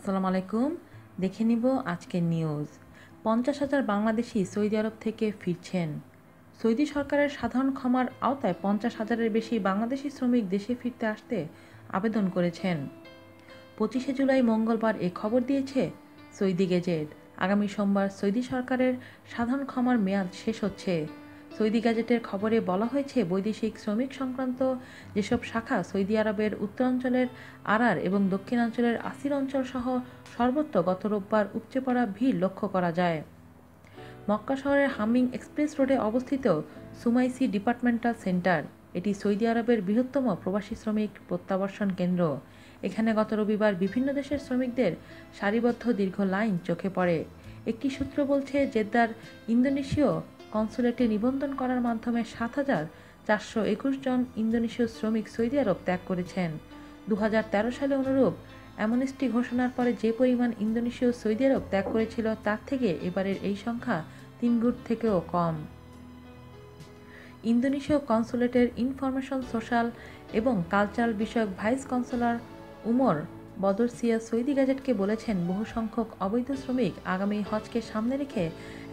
আসসালামু আলাইকুম। দেখে নিব আজকের নিউজ। পঞ্চাশ হাজার বাংলাদেশি সৌদি আরব থেকে ফিরছেন। সৌদি সরকারের সাধারণ ক্ষমার আওতায় পঞ্চাশ হাজারের বেশি বাংলাদেশি শ্রমিক দেশে ফিরতে আসতে আবেদন করেছেন। পঁচিশে জুলাই মঙ্গলবার এ খবর দিয়েছে সৌদি গেজেট। আগামী সোমবার সৌদি সরকারের সাধারণ ক্ষমার মেয়াদ শেষ হচ্ছে। সৌদি গ্যাজেটের খবরে বলা হয়েছে, বৈদেশিক শ্রমিক সংক্রান্ত যেসব শাখা সৌদি আরবের উত্তরাঞ্চলের আরার এবং দক্ষিণাঞ্চলের আসির অঞ্চল সহ সর্বত্র গত রোববার উপচে পড়া ভিড় লক্ষ্য করা যায়। মক্কা শহরের হামিং এক্সপ্রেস রোডে অবস্থিত সুমাইসি ডিপার্টমেন্টাল সেন্টার, এটি সৌদি আরবের বৃহত্তম প্রবাসী শ্রমিক প্রত্যাবর্ষণ কেন্দ্র। এখানে গত রবিবার বিভিন্ন দেশের শ্রমিকদের সারিবদ্ধ দীর্ঘ লাইন চোখে পড়ে। একটি সূত্র বলছে, জেদ্দার ইন্দোনেশীয় কনসুলেটে নিবন্ধন করার মাধ্যমে সাত হাজার চারশো একুশ জন ইন্দোনেশীয় শ্রমিক সৌদি আরব ত্যাগ করেছেন। দু হাজার তেরো সালে অনুরূপ অ্যামনেস্টি ঘোষণার পরে যে পরিমাণ ইন্দোনেশীয় সৌদি আরব ত্যাগ করেছিল, তার থেকে এবারের এই সংখ্যা তিন গুণ থেকেও কম। ইন্দোনেশীয় কনসুলেটের ইনফরমেশন, সোশ্যাল এবং কালচারাল বিষয়ক ভাইস কনসুলার উমর বদরসিয়া সৈদি গ্যাজেটকে বলেছেন, বহু সংখ্যক অবৈধ শ্রমিক আগামী হজকে সামনে রেখে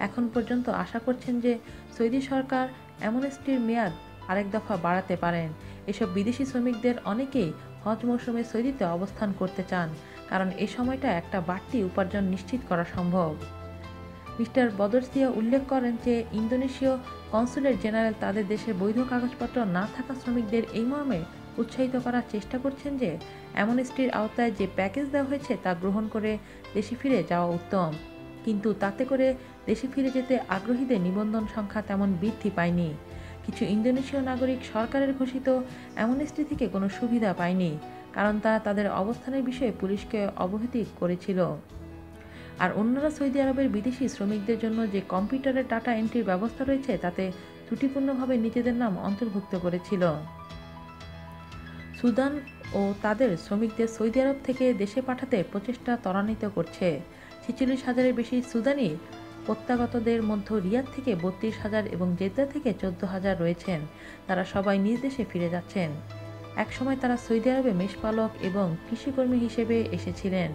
এখন পর্যন্ত আশা করছেন যে সৌদি সরকার অ্যামনেস্টির মেয়াদ আরেক দফা বাড়াতে পারেন। এসব বিদেশি শ্রমিকদের অনেকেই হজ মৌসুমে সৌদিতে অবস্থান করতে চান, কারণ এই সময়টা একটা বাড়তি উপার্জন নিশ্চিত করা সম্ভব। মিস্টার বদরসিয়া উল্লেখ করেন যে, ইন্দোনেশীয় কনসুলেট জেনারেল তাদের দেশের বৈধ কাগজপত্র না থাকা শ্রমিকদের এই মর্মে উৎসাহিত করার চেষ্টা করছেন যে অ্যামনেস্টির আওতায় যে প্যাকেজ দেওয়া হয়েছে তা গ্রহণ করে দেশে ফিরে যাওয়া উত্তম। কিন্তু তাতে করে দেশে ফিরে যেতে আগ্রহীদের নিবন্ধন সংখ্যা তেমন বৃদ্ধি পায়নি। কিছু ইন্দোনেশীয় নাগরিক সরকারের ঘোষিত অ্যামনেস্টি থেকে কোনো সুবিধা পায়নি, কারণ তারা তাদের অবস্থানের বিষয়ে পুলিশকে অবহিত করেছিল। আর অন্যরা সৌদি আরবের বিদেশি শ্রমিকদের জন্য যে কম্পিউটারের ডাটা এন্ট্রির ব্যবস্থা রয়েছে তাতে ত্রুটিপূর্ণভাবে নিজেদের নাম অন্তর্ভুক্ত করেছিল। সুদান ও তাদের শ্রমিকদের সৌদি আরব থেকে দেশে পাঠাতে প্রচেষ্টা ত্বরান্বিত করছে। ছেচল্লিশ হাজারের বেশি সুদানি প্রত্যাগতদের মধ্যে রিয়াদ থেকে বত্রিশ হাজার এবং জেদ্দা থেকে চোদ্দ হাজার রয়েছেন। তারা সবাই নিজ দেশে ফিরে যাচ্ছেন। একসময় তারা সৌদি আরবে মেষপালক এবং কৃষিকর্মী হিসেবে এসেছিলেন।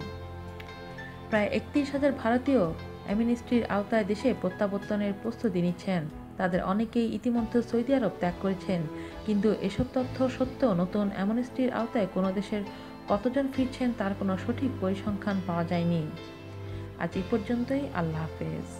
প্রায় একত্রিশ হাজার ভারতীয় অ্যামিনিস্ট্রির আওতায় দেশে প্রত্যাবর্তনের প্রস্তুতি নিচ্ছেন। তাদের অনেকেই ইতিমধ্যে সৌদি আরব ত্যাগ করেছেন। কিন্তু এসব তথ্য সত্ত্বেও নতুন অ্যামনেস্টির আওতায় কোনো দেশের কতজন ফিরছেন তার কোনো সঠিক পরিসংখ্যান পাওয়া যায়নি। আজ এই পর্যন্তই, আল্লাহ হাফেজ।